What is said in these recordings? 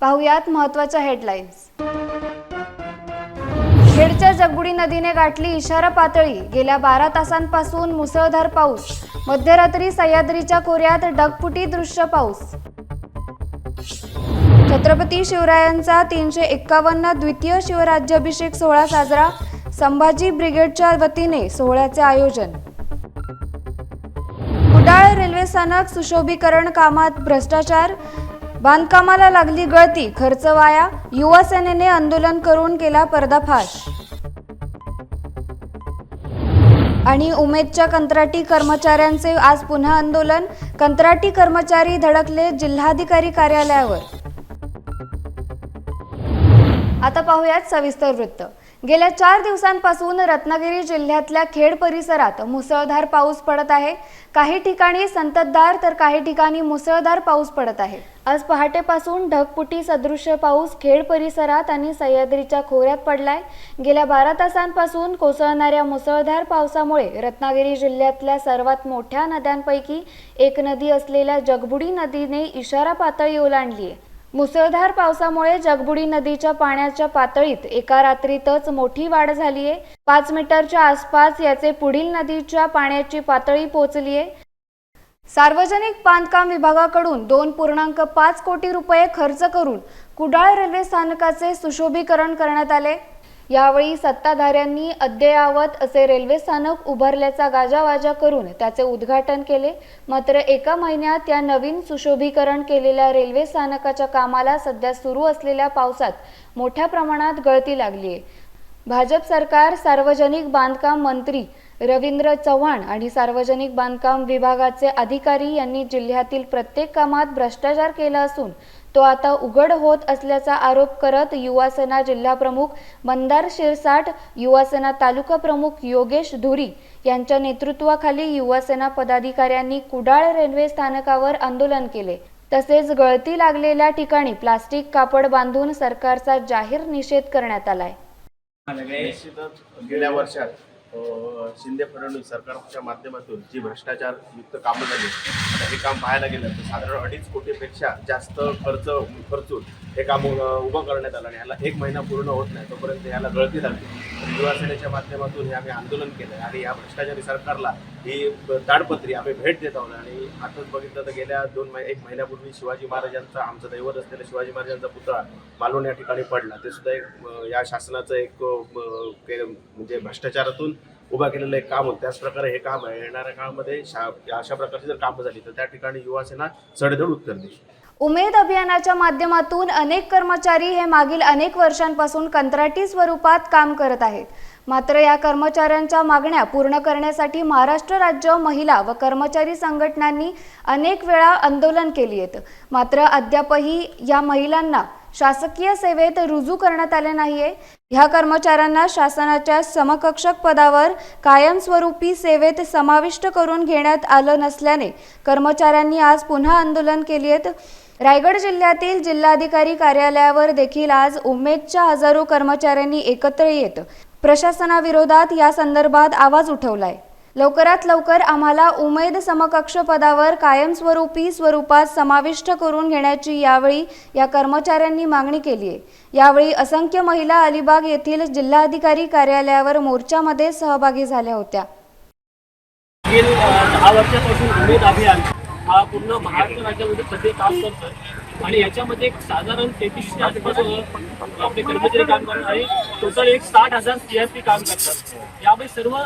पाहुयात महत्त्वाच्या हेडलाईन्स खेडच्या जगबुडी नदीने गाठली इशारा पातळी. गेल्या बारा तासांपासून मुसळधार पाऊस. मध्यरात्री सह्याद्रीच्या कोऱ्यात डगपुटी दृश्य पाऊस. छत्रपती शिवरायांचा तीनशे एक्कावन्न द्वितीय शिवराज्याभिषेक सोहळा साजरा. संभाजी ब्रिगेडच्या वतीने सोहळ्याचे आयोजन. कुडाळ रेल्वे स्थानक सुशोभीकरण कामात भ्रष्टाचार. बांधकामाला लागली गळती खर्च वाया युवा सेनेने आंदोलन करून केला पर्दाफाश. आणि उमेदच्या कंत्राटी कर्मचाऱ्यांचे आज पुन्हा आंदोलन कंत्राटी कर्मचारी धडकले जिल्हाधिकारी कार्यालयावर. आता पाहूयात सविस्तर वृत्त. गेल्या चार दिवसांपासून रत्नागिरी जिल्ह्यातल्या खेड परिसरात मुसळधार पाऊस पडत आहे. काही ठिकाणी संततधार तर काही ठिकाणी मुसळधार पाऊस पडत आहे. आज पहाटेपासून ढगपुटी सदृश्य पाऊस खेड परिसरात आणि सह्याद्रीच्या खोऱ्यात पडलाय. गेल्या बारा तासांपासून कोसळणाऱ्या मुसळधार पावसामुळे रत्नागिरी जिल्ह्यातल्या सर्वात मोठ्या नद्यांपैकी एक नदी असलेल्या जगबुडी नदीने इशारा पातळी ओलांडली आहे मुसळधार पावसामुळे जगबुडी नदीच्या पाण्याच्या पातळीत एका रात्रीतच मोठी वाढ झालीये पाच मीटरच्या आसपास याचे पुढील नदीच्या पाण्याची पातळी पोहोचलीये सार्वजनिक बांधकाम विभागाकडून दोन पूर्णांक पाच कोटी रुपये खर्च करून कुडाळ रेल्वे स्थानकाचे सुशोभीकरण करण्यात आले. यावेळी सत्ताधाऱ्यांनी अद्ययावत असे रेल्वे स्थानक उभारल्याचा गाजावाजा करून त्याचे उद्घाटन केले. मात्र एका महिन्यात या नवीन सुशोभीकरण केलेल्या रेल्वे स्थानकाच्या कामाला सध्या सुरू असलेल्या पावसात मोठ्या प्रमाणात गळती लागली आहे भाजप सरकार सार्वजनिक बांधकाम मंत्री रवींद्र चव्हाण आणि सार्वजनिक बांधकाम विभागाचे अधिकारी यांनी जिल्ह्यातील प्रत्येक कामात भ्रष्टाचार केला असून तो आता उघड होत असल्याचा आरोप करत युवासेना जिल्हाप्रमुख मंदार शिरसाट युवासेना तालुका प्रमुख योगेश धुरी यांच्या नेतृत्वाखाली युवासेना पदाधिकाऱ्यांनी कुडाळ रेल्वे स्थानकावर आंदोलन केले. तसेच गळती लागलेल्या ठिकाणी प्लास्टिक कापड बांधून सरकारचा जाहीर निषेध करण्यात आलाय. गेल्या वर्षात शिंदे फडणवीस सरकारच्या माध्यमातून जी भ्रष्टाचार युक्त कामं झाली आता हे काम पाहायला गेलं तर साधारण अडीच कोटीपेक्षा जास्त खर्च खर्चून हे काम उभं करण्यात आलं आणि ह्याला एक महिना पूर्ण होत नाही तोपर्यंत ह्याला गळती लागली तर युवा सेनेच्या माध्यमातून हे आम्ही आंदोलन केलं आणि या भ्रष्टाचारी सरकारला ही ताडपत्री आम्ही भेट देत आहोत आणि आताच बघितलं तर गेल्या दोन महि एक महिन्यापूर्वी शिवाजी महाराजांचा आमचं दैवत असलेला शिवाजी महाराजांचा पुतळा मालवण या ठिकाणी पडला. ते सुद्धा एक या शासनाचं एक के- म्हणजे भ्रष्टाचारातून उभा केलेलं एक काम होतं. त्याचप्रकारे हे काम आहे येणाऱ्या काळामध्ये शा अशा प्रकारची जर कामं झाली तर त्या ठिकाणी युवासेना सडेधड उत्तर देईल. उमेद अभियानाच्या माध्यमातून अनेक कर्मचारी हे मागील अनेक वर्षांपासून कंत्राटी स्वरूपात काम करत आहेत. मात्र या कर्मचाऱ्यांच्या मागण्या पूर्ण करण्यासाठी महाराष्ट्र राज्य महिला व कर्मचारी संघटनांनी अनेक वेळा आंदोलन केली आहेत. मात्र अद्यापही या महिलांना शासकीय सेवेत रुजू करण्यात आले नाहीये. ह्या कर्मचाऱ्यांना शासनाच्या समकक्षक पदावर कायमस्वरूपी सेवेत समाविष्ट करून घेण्यात आलं नसल्याने कर्मचाऱ्यांनी आज पुन्हा आंदोलन केली आहेत. रायगड जिल्ह्यातील जिल्हाधिकारी कार्यालयावर देखील आज उमेदच्या हजारो कर्मचाऱ्यांनी एकत्र येत प्रशासनाविरोधात या संदर्भात आवाज उठवलाय. लवकरात लवकर आम्हाला उमेद समकक्ष पदावर कायमस्वरूपी स्वरूपात समाविष्ट करून घेण्याची यावेळी या कर्मचाऱ्यांनी मागणी केली आहे. यावेळी असंख्य महिला अलिबाग येथील जिल्हाधिकारी कार्यालयावर मोर्चामध्ये सहभागी झाल्या होत्या. दहा वर्षापासून उमेद अभियान हा पूर्ण महाराष्ट्र राज्यामध्ये सध्या काम करतोय. आणि याच्यामध्ये एक साधारण तेहतीसशे आसपास आपले कर्मचारी काम करणार आहे. टोटल एक साठ हजार सीआरपी काम करतात. यामध्ये सर्व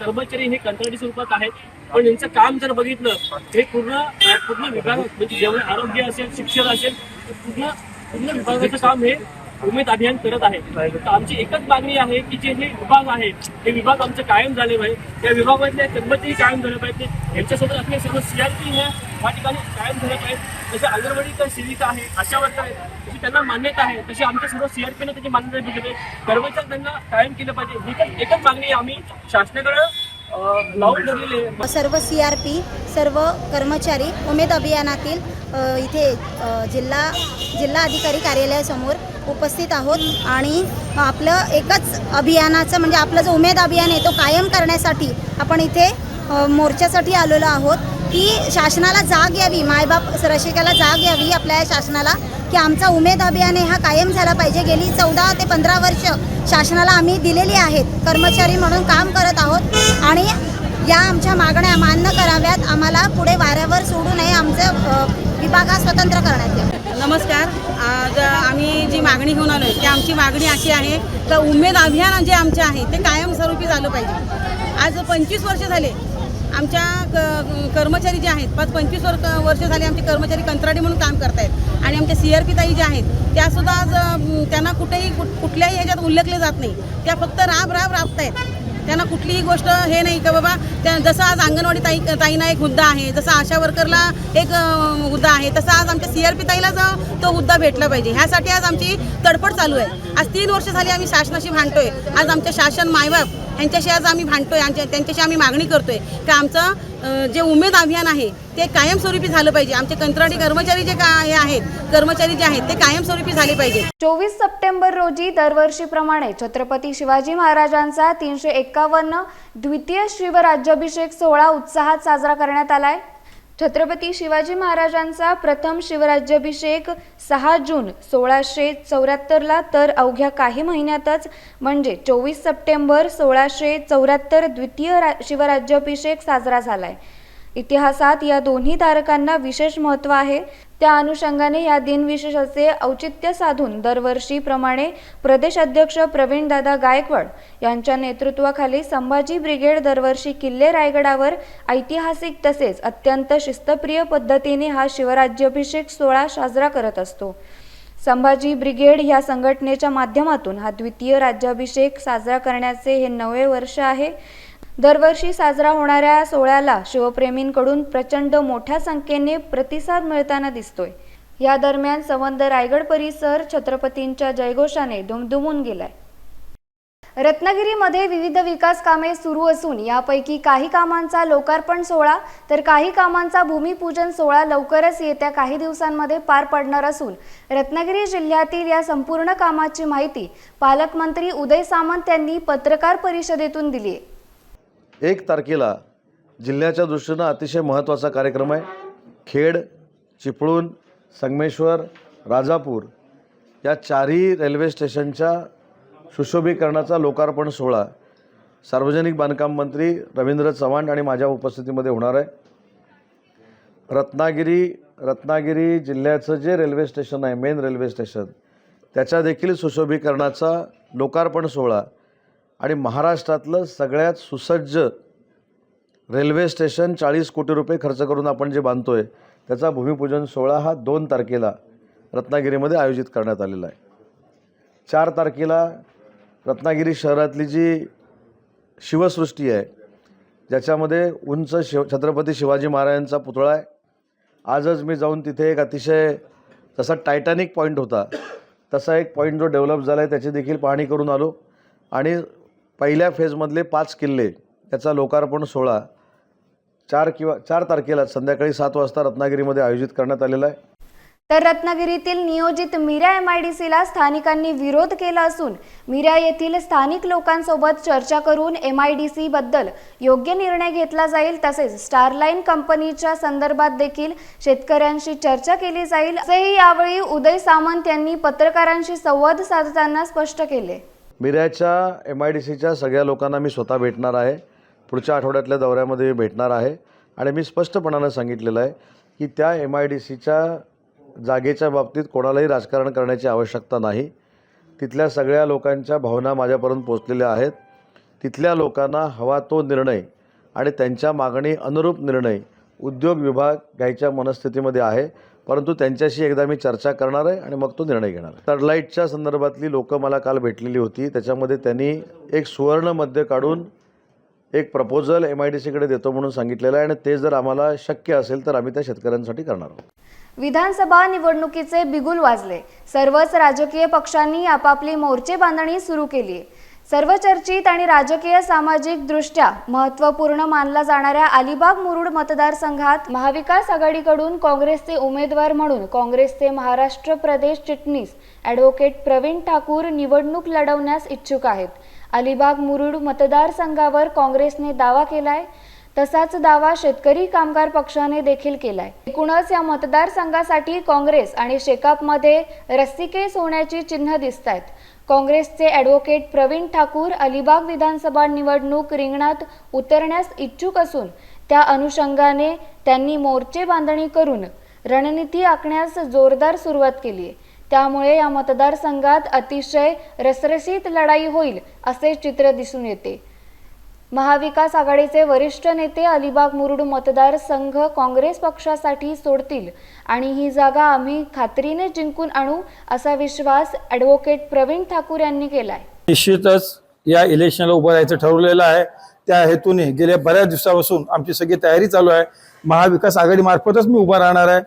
कर्मचारी हे कंत्राटी स्वरूपात आहेत. पण यांचं काम जर बघितलं हे पूर्ण पूर्ण विभाग म्हणजे जेवढे आरोग्य असेल शिक्षण असेल पूर्ण पूर्ण विभागाचं काम हे उमेद अभियान करत आहे. तर आमची एकच मागणी आहे की जे हे विभाग आहे हे विभाग आमचे कायम झाले पाहिजे या विभागातल्या कर्मचारी कायम झाले पाहिजे. यांच्यासोबत असलेले सर्व सीआरपी ह्या या ठिकाणी कायम झाले पाहिजे. जसे अंगणवाडी सेविका आहे आशा वर्कर आहे तशी त्यांना मान्यता आहे. तशी आमच्या सर्व सीआरपीनं त्याची मान्यता दिली आहे. कर्मचारी त्यांना कायम केलं पाहिजे. ही एकच मागणी आम्ही शासनाकडं सर्व सी आर पी सर्व कर्मचारी उमेद अभियानातील इथे जिल्हा जिल्हा अधिकारी कार्यालयासमोर उपस्थित आहोत. आणि आपलं एकच अभियानाचं म्हणजे आपलं जो उमेद अभियान आहे तो कायम करण्यासाठी आपण इथे मोर्चासाठी आलेलो आहोत. की शासनाला जाग यावी मायबाप रसिकाला जाग यावी आपल्या या शासनाला की आमचा उमेद अभियान हा कायम झाला पाहिजे. गेली चौदा ते पंधरा वर्ष शासनाला आम्ही दिलेली आहेत. कर्मचारी म्हणून काम करत आहोत. आणि या आमच्या मागण्या मान्य कराव्यात. आम्हाला पुढे वाऱ्यावर सोडू नये. आमचं विभाग हा स्वतंत्र करण्यात येईल. नमस्कार. आज आम्ही जी मागणी घेऊन आलो आहे ती आमची मागणी अशी आहे तर उमेद अभियान जे आमचे आहे ते कायमस्वरूपी झालं पाहिजे. आज पंचवीस वर्ष झाले आमच्या क कर्मचारी जे आहेत पाच पंचवीस वर्ष वर्ष झाले आमचे कर्मचारी कंत्राटी म्हणून काम करतायत. आणि आमच्या सी आर पी ताई ज्या आहेत त्यासुद्धा आज त्यांना कुठेही कुठ- कुठल्याही ह्याच्यात उल्लेखले जात नाही. त्या फक्त राब राब राबत आहेत त्यांना कुठलीही गोष्ट हे नाही का बाबा त्या जसं आज अंगणवाडी ताई ताईंना एक हुद्दा आहे जसं आशा वर्करला एक हुद्दा आहे तसं आज आमच्या सी आर पी ताईला जो तो हुद्दा भेटला पाहिजे. ह्यासाठी आज आमची तडफड चालू आहे. आज तीन वर्ष झाली आम्ही शासनाशी भांडतोय. आज आमच्या शासन मायबाप यांच्याशी आज आम्ही भांडतोय आमच्या त्यांच्याशी आम्ही मागणी करतोय की आमचं जे उमेद अभियान आहे ते कायमस्वरूपी झालं पाहिजे. आमचे कंत्राटी कर्मचारी जे का हे आहेत कर्मचारी जे आहेत ते कायमस्वरूपी झाले पाहिजे. चोवीस सप्टेंबर रोजी दरवर्षीप्रमाणे छत्रपती शिवाजी महाराजांचा तीनशे एक्कावन्न द्वितीय शिवराज्याभिषेक सोहळा उत्साहात साजरा करण्यात आलाय. छत्रपती शिवाजी महाराजांचा प्रथम शिवराज्याभिषेक सहा जून सोळाशे चौऱ्याहत्तरला तर अवघ्या काही महिन्यातच म्हणजे चोवीस सप्टेंबर सोळाशे चौऱ्याहत्तर द्वितीय रा शिवराज्याभिषेक साजरा झालाय. इतिहासात या दोन्ही तारकांना विशेष महत्त्व आहे. त्या अनुषंगाने या दिनविशेषाचे औचित्य साधून दरवर्षीप्रमाणे प्रदेश अध्यक्ष प्रवीणदादा गायकवाड यांच्या नेतृत्वाखाली संभाजी ब्रिगेड दरवर्षी किल्ले रायगडावर ऐतिहासिक तसेच अत्यंत शिस्तप्रिय पद्धतीने हा शिवराज्याभिषेक सोहळा साजरा करत असतो. संभाजी ब्रिगेड या संघटनेच्या माध्यमातून हा द्वितीय राज्याभिषेक साजरा करण्याचे हे नवे वर्ष आहे. दरवर्षी साजरा होणाऱ्या सोहळ्याला शिवप्रेमींकडून प्रचंड मोठ्या संख्येने प्रतिसाद मिळताना दिसतोय. या दरम्यान संबंध रायगड परिसर छत्रपतींच्या जयघोषाने दुमदुमून गेलाय. रत्नागिरीमध्ये विविध विकास कामे सुरू असून यापैकी काही कामांचा लोकार्पण सोहळा तर काही कामांचा भूमिपूजन सोहळा लवकरच येत्या काही दिवसांमध्ये पार पडणार असून रत्नागिरी जिल्ह्यातील या संपूर्ण कामाची माहिती पालकमंत्री उदय सामंत यांनी पत्रकार परिषदेतून दिली आहे एक तारखेला जिल्ह्याच्या दृष्टीनं अतिशय महत्त्वाचा कार्यक्रम आहे. खेड चिपळूण संगमेश्वर राजापूर या चारही रेल्वे स्टेशनच्या सुशोभीकरणाचा लोकार्पण सोहळा सार्वजनिक बांधकाम मंत्री रवींद्र चव्हाण आणि माझ्या उपस्थितीमध्ये होणार आहे. रत्नागिरी रत्नागिरी जिल्ह्याचं जे रेल्वे स्टेशन आहे मेन रेल्वे स्टेशन त्याच्या देखील सुशोभीकरणाचा लोकार्पण सोहळा आणि महाराष्ट्रातलं सगळ्यात सुसज्ज रेल्वे स्टेशन चाळीस कोटी रुपये खर्च करून आपण जे बांधतो आहे त्याचा भूमिपूजन सोहळा हा दोन तारखेला रत्नागिरीमध्ये आयोजित करण्यात आलेला आहे. चार तारखेला रत्नागिरी शहरातली जी शिवसृष्टी आहे ज्याच्यामध्ये उंच शिव छत्रपती शिवाजी महाराजांचा पुतळा आहे. आजच मी जाऊन तिथे एक अतिशय जसा टायटॅनिक पॉईंट होता तसा एक पॉईंट जो डेव्हलप झाला आहे त्याची देखील पाहणी करून आलो. आणि पहिल्या फेजमधले पाच किल्ले याचा लोकार्पण सोहळा चार किंवा चार तारखेला संध्याकाळी सात वाजता रत्नागिरीमध्ये आयोजित करण्यात आलेला आहे. तर रत्नागिरीतील नियोजित मीरा एम आय डी सीला स्थानिकांनी विरोध केला असून मीरा येथील स्थानिक लोकांसोबत चर्चा करून एम आय डी सी बद्दल योग्य निर्णय घेतला जाईल तसेच स्टारलाईन कंपनीच्या संदर्भात देखील शेतकऱ्यांशी चर्चा केली जाईल असेही यावेळी उदय सामंत यांनी पत्रकारांशी संवाद साधताना स्पष्ट केले. मिऱ्याच्या एम आय डी सीच्या सगळ्या लोकांना मी स्वतः भेटणार आहे. पुढच्या आठवड्यातल्या दौऱ्यामध्ये मी भेटणार आहे. आणि मी स्पष्टपणानं सांगितलेलं आहे की त्या एम आय डी सीच्या जागेच्या बाबतीत कोणालाही राजकारण करण्याची आवश्यकता नाही. तिथल्या सगळ्या लोकांच्या भावना माझ्यापर्यंत पोचलेल्या आहेत. तिथल्या लोकांना हवा तो निर्णय आणि त्यांच्या मागणी अनुरूप निर्णय उद्योग विभाग घ्यायच्या मनस्थितीमध्ये आहे परंतु त्यांच्याशी एकदा मी चर्चा करणार आहे आणि मग तो निर्णय घेणार आहे. स्टरलाईटच्या संदर्भातली लोकं मला काल भेटलेली होती त्याच्यामध्ये त्यांनी एक सुवर्ण मध्य काढून एक प्रपोजल एम आय डी सीकडे देतो म्हणून सांगितलेलं आहे आणि ते जर आम्हाला शक्य असेल तर आम्ही त्या शेतकऱ्यांसाठी करणार आहोत. विधानसभा निवडणुकीचे बिगुल वाजले. सर्वच राजकीय पक्षांनी आपापली मोर्चे बांधणी सुरू केली. आहे सर्व चर्चित आणि राजकीय सामाजिक दृष्ट्या महत्त्वपूर्ण मानला जाणाऱ्या अलिबाग मुरुड मतदारसंघात महाविकास आघाडीकडून काँग्रेसचे उमेदवार म्हणून काँग्रेसचे महाराष्ट्र प्रदेश चिटणीस ॲडव्होकेट प्रवीण ठाकूर निवडणूक लढवण्यास इच्छुक आहेत. अलिबाग मुरुड मतदारसंघावर काँग्रेसने दावा केलाय तसाच दावा शेतकरी कामगार पक्षाने देखील केलाय. एकूणच या मतदारसंघासाठी काँग्रेस आणि शेकापमध्ये रस्सीकेस होण्याची चिन्ह दिसत आहेत काँग्रेसचे ॲडव्होकेट प्रवीण ठाकूर अलिबाग विधानसभा निवडणूक रिंगणात उतरण्यास इच्छुक असून त्या अनुषंगाने त्यांनी मोर्चे बांधणी करून रणनीती आखण्यास जोरदार सुरुवात केली. आहे त्यामुळे या मतदारसंघात अतिशय रसरशीत लढाई होईल असे चित्र दिसून येते. महाविकास आघाडीचे वरिष्ठ नेते अलिबाग मुरुड मतदारसंघ काँग्रेस पक्षासाठी सोडतील आणि ही जागा आम्ही खात्रीने जिंकून आणू असा विश्वास ॲडव्होकेट प्रवीण ठाकूर यांनी केलाय. निश्चितच या इलेक्शनला उभं राहायचं ठरवलेलं आहे. त्या हेतूने गेल्या बऱ्याच दिवसापासून आमची सगळी तयारी चालू आहे. महाविकास आघाडीमार्फतच मी उभा राहणार आहे.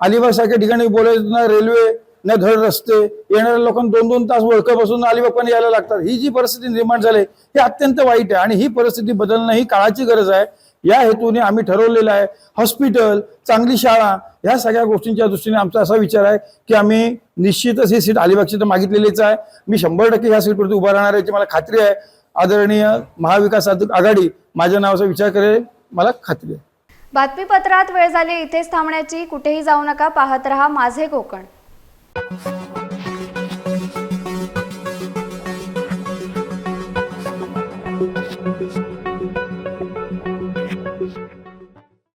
अलिबाग सारख्या ठिकाणी बोलायचं रेल्वे न धड रस्ते येणाऱ्या लोकांना दोन दोन तास बसून अलिबाग पण यायला लागतात. ही जी परिस्थिती निर्माण झाली ही अत्यंत वाईट आहे. आणि ही परिस्थिती बदलणं ही काळाची गरज आहे. या हेतूने आम्ही ठरवलेलं आहे हॉस्पिटल चांगली शाळा ह्या सगळ्या गोष्टींच्या दृष्टीने आमचा असा विचार आहे की आम्ही निश्चितच ही सीट अलिबागची तर मागितलेलीच आहे. मी शंभर टक्के ह्या सीटवरती उभा राहणार याची मला खात्री आहे. आदरणीय महाविकास आघाडी माझ्या नावाचा विचार करेल मला खात्री आहे. बातमीपत्रात वेळ झाली इथेच थांबण्याची. कुठेही जाऊ नका पाहत रहा माझे कोकण. Thank you.